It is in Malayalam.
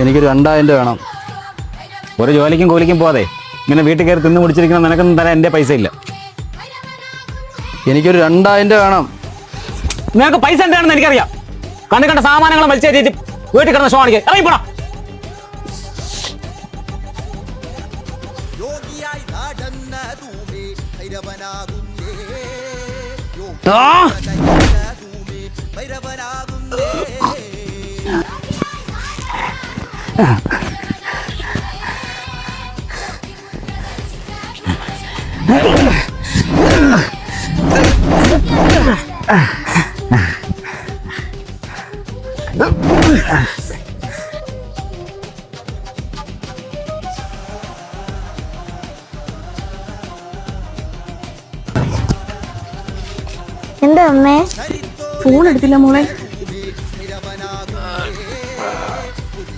എനിക്കൊരു രണ്ടായിരം രൂപ വേണം. ഒരു ജോലിക്കും കൂലിക്കും പോകാതെ ഇങ്ങനെ വീട്ടിൽ കയറി തിന്ന് പിടിച്ചിരിക്കണം നിനക്കൊന്നും തരാൻ എന്റെ പൈസ ഇല്ല. എനിക്കൊരു രണ്ടായിരം രൂപ വേണം. നിനക്ക് പൈസ എന്താണെന്ന് എനിക്കറിയാം. കണ്ടു കണ്ട സാമാനങ്ങൾ വലിച്ചേറ്റിട്ട് വീട്ടിൽ കിടന്ന ഷോ ആണെങ്കിൽ ഇറങ്ങി പോടാ ഭൈരവനാകുന്നേ. ആ! യോഗിയായി എന്താ അമ്മേ? ഫോൺ എടുത്തില്ല മോളെ.